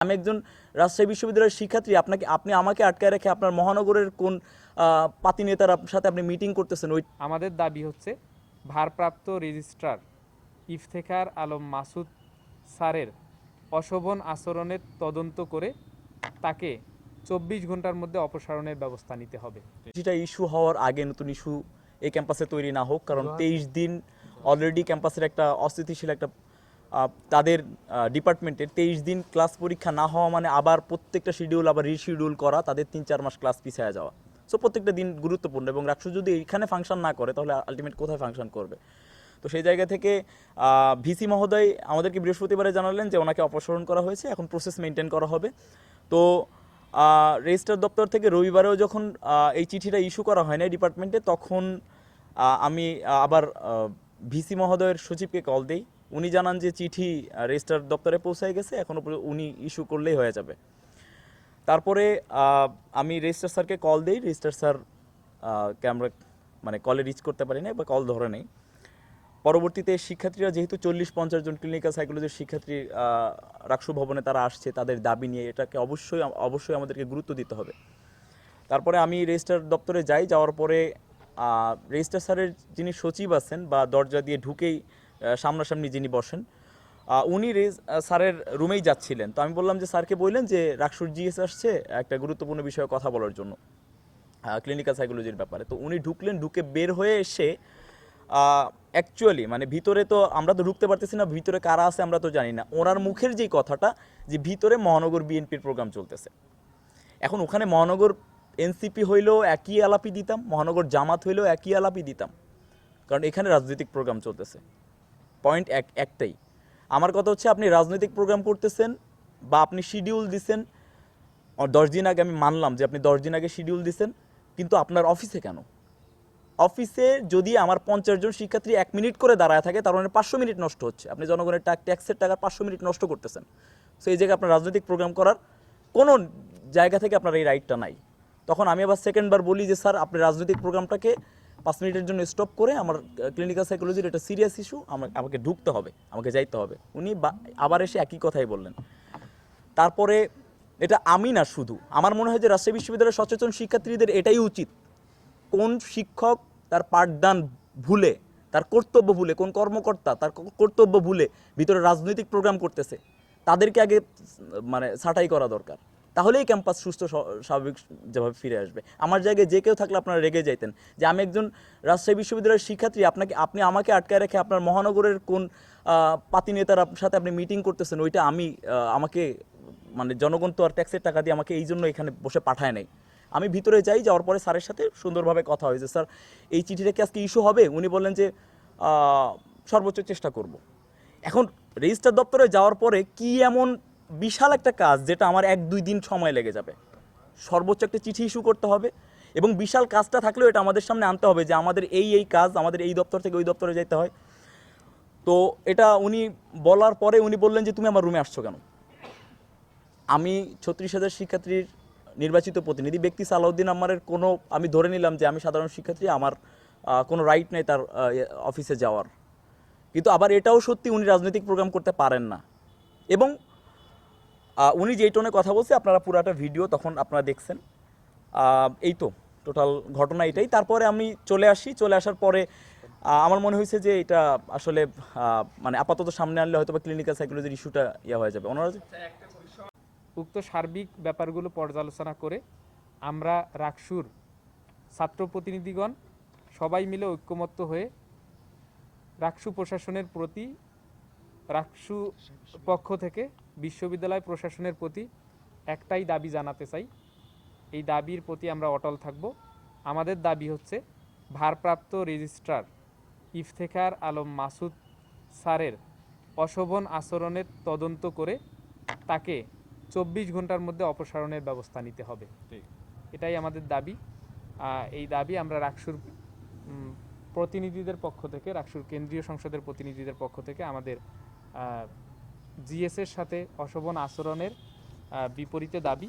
আমি একজন রাজশাহী বিশ্ববিদ্যালয়ের শিক্ষার্থী আপনাকে আপনি আমাকে আটকায় রেখে আপনার মহানগরের কোন পাতি নেতার সাথে আপনি মিটিং করতেছেন ওই আমাদের দাবি হচ্ছে ভারপ্রাপ্ত রেজিস্ট্রার ইফতেখার আলম মাসুদ স্যারের অশোভন আচরণের তদন্ত করে তাকে চব্বিশ ঘণ্টার মধ্যে অপসারণের ব্যবস্থা নিতে হবে। চিঠিটা ইস্যু হওয়ার আগে নতুন ইস্যু এই ক্যাম্পাসে তৈরি না হোক কারণ তেইশ দিন অলরেডি ক্যাম্পাসের একটা অস্থিতিশীল একটা তাদের ডিপার্টমেন্টের তেইশ দিন ক্লাস পরীক্ষা না হওয়া মানে আবার প্রত্যেকটা শিডিউল আবার রিশিডিউল করা, তাদের তিন চার মাস ক্লাস পিছিয়ে যাওয়া। সো প্রত্যেকটা দিন গুরুত্বপূর্ণ এবং রাষ্ট্র যদি এইখানে ফাংশন না করে, তাহলে আলটিমেট কোথায় ফাংশন করবে? তো সেই জায়গা থেকে ভিসি মহোদয় আমাদেরকে বৃহস্পতিবারে জানালেন যে ওনাকে অপসারণ করা হয়েছে, এখন প্রসেস মেনটেন করা হবে। তো রেজিস্টার দপ্তর থেকে রবিবারেও যখন এই চিঠিটা ইস্যু করা হয় না ডিপার্টমেন্টে তখন আমি আবার ভিসি মহোদয়ের সচিবকে কল দেই। উনি জানান যে চিঠি রেজিস্টার দপ্তরে পৌঁছায় গেছে এখন উনি ইস্যু করলেই হয়ে যাবে। তারপরে আমি রেজিস্টার স্যারকে কল দিই, রেজিস্টার স্যার ক্যামেরা মানে কলে রিচ করতে পারি না বা কল ধরে নেই। পরবর্তীতে শিক্ষার্থীরা যেহেতু চল্লিশ পঞ্চাশ জন ক্লিনিক্যাল সাইকোলজির শিক্ষার্থী রাকসু ভবনে তারা আসছে, তাদের দাবি নিয়ে এটাকে অবশ্যই অবশ্যই আমাদেরকে গুরুত্ব দিতে হবে। তারপরে আমি রেজিস্টার দপ্তরে যাই, যাওয়ার পরে রেজিস্টার স্যারের যিনি সচিব আছেন বা দরজা দিয়ে ঢুকেই সামনাসামনি যিনি বসেন উনি রেজ স্যারের রুমেই যাচ্ছিলেন। তো আমি বললাম যে, স্যারকে বললেন যে, রাকসুর জিএস আসছে, একটা গুরুত্বপূর্ণ বিষয়ে কথা বলার জন্য ক্লিনিক্যাল সাইকোলজির ব্যাপারে। তো উনি ঢুকলেন, ঢুকে বের হয়ে এসে অ্যাকচুয়ালি মানে ভিতরে তো আমরা তো ঢুকতে পারতেছি না, ভিতরে কারা আছে আমরা তো জানি না। ওনার মুখের যেই কথাটা, যে ভিতরে মহানগর বিএনপির প্রোগ্রাম চলতেছে। এখন ওখানে মহানগর এনসিপি হইলেও একই আলাপি দিতাম, মহানগর জামাত হইলেও একই আলাপি দিতাম। কারণ এখানে রাজনৈতিক প্রোগ্রাম চলতেছে। পয়েন্ট এক, একটাই। আমার কথা হচ্ছে আপনি রাজনৈতিক প্রোগ্রাম করতেছেন বা আপনি শিডিউল দিছেন দশ দিন আগে আমি মানলাম যে আপনি দশ দিন আগে শিডিউল দিছেন, কিন্তু আপনার অফিসে কেন? অফিসে যদি আমার পঞ্চাশ জন শিক্ষার্থী এক মিনিট করে দাঁড়ায় থাকে, তার মানে পাঁচশো মিনিট নষ্ট হচ্ছে। আপনি জনগণের টাক ট্যাক্সের টাকার পাঁচশো মিনিট নষ্ট করতেছেন। সো এই জায়গায় আপনার রাজনৈতিক প্রোগ্রাম করার কোনো জায়গা থেকে আপনার এই রাইটটা নাই। তখন আমি আবার সেকেন্ডবার বলি যে, স্যার, আপনি রাজনৈতিক প্রোগ্রামটাকে পাঁচ মিনিটের জন্য স্টপ করে আমার ক্লিনিক্যাল সাইকোলজির এটা সিরিয়াস ইস্যু আমাকে আমাকে ঢুকতে হবে, আমাকে যাইতে হবে। উনি আবার এসে একই কথাই বললেন। তারপরে এটা আমি না, শুধু। আমার মনে হয় যে রাজশাহী বিশ্ববিদ্যালয়ের সচেতন শিক্ষার্থীদের এটাই উচিত। কোন শিক্ষক তার পাঠদান ভুলে, তার কর্তব্য ভুলে, কোন কর্মকর্তা তার কর্তব্য ভুলে ভিতরে রাজনৈতিক প্রোগ্রাম করতেছে, তাদেরকে আগে মানে ছাঁটাই করা দরকার। তাহলেই ক্যাম্পাস সুস্থ স্বাভাবিক যেভাবে ফিরে আসবে। আমার জায়গায় যে কেউ থাকলে আপনারা রেগে যাইতেন। যে আমি একজন রাজশাহী বিশ্ববিদ্যালয়ের শিক্ষার্থী, আপনাকে, আপনি আমাকে আটকায় রেখে আপনার মহানগরের কোন পাতি নেতার সাথে আপনি মিটিং করতেছেন, ওইটা আমি আমাকে মানে জনগণ তো আর ট্যাক্সের টাকা দিয়ে আমাকে এই জন্য এখানে বসে পাঠায় নাই। আমি ভিতরে যাই, যাওয়ার পরে স্যারের সাথে সুন্দরভাবে কথা হয়েছে স্যার, এই চিঠিটা কি আজকে ইস্যু হবে? উনি বললেন যে সর্বোচ্চ চেষ্টা করব। এখন রেজিস্টার দপ্তরে যাওয়ার পরে কি এমন বিশাল একটা কাজ যেটা আমার এক দুই দিন সময় লেগে যাবে। সর্বোচ্চ একটা চিঠি ইস্যু করতে হবে এবং বিশাল কাজটা থাকলেও এটা আমাদের সামনে আনতে হবে যে আমাদের এই এই কাজ আমাদের এই দপ্তর থেকে ওই দপ্তরে যেতে হয়। তো এটা উনি বলার পরে উনি বললেন যে, তুমি আমার রুমে আসছো কেন? আমি ছত্রিশ হাজার শিক্ষার্থীর নির্বাচিত প্রতিনিধি। ব্যক্তি সালাউদ্দিন আমারের কোনো, আমি ধরে নিলাম যে আমি সাধারণ শিক্ষার্থী, আমার কোনো রাইট নেই তার অফিসে যাওয়ার। কিন্তু আবার এটাও সত্যি উনি রাজনৈতিক প্রোগ্রাম করতে পারেন না। এবং উনি যেই টোনে কথা বলছে, আপনারা পুরাটা ভিডিও তখন আপনারা দেখছেন। এই তো টোটাল ঘটনা এটাই। তারপরে আমি চলে আসি। চলে আসার পরে আমার মনে হয়েছে যে এটা আসলে মানে আপাতত সামনে আনলে হয়তো বা ক্লিনিক্যাল সাইকোলজির ইস্যুটা ইয়ে হয়ে যাবে। ওনারা যে- উক্ত সার্বিক ব্যাপারগুলো পর্যালোচনা করে আমরা রাকসুর ছাত্র প্রতিনিধিগণ সবাই মিলে ঐক্যমত্য হয়ে রাকসু প্রশাসনের প্রতি রাকসু পক্ষ থেকে বিশ্ববিদ্যালয় প্রশাসনের প্রতি একটাই দাবি জানাতে চাই। এই দাবির প্রতি আমরা অটল থাকব। আমাদের দাবি হচ্ছে ভারপ্রাপ্ত রেজিস্ট্রার ইফতেখার আলম মাসুদ স্যারের অশোভন আচরণের তদন্ত করে তাকে চব্বিশ ঘণ্টার মধ্যে অপসারণের ব্যবস্থা নিতে হবে। এটাই আমাদের দাবি। এই দাবি আমরা রাকসুর প্রতিনিধিদের পক্ষ থেকে রাকসুর কেন্দ্রীয় সংসদের প্রতিনিধিদের পক্ষ থেকে আমাদের জিএসের সাথে অশোভন আচরণের বিপরীতে দাবি।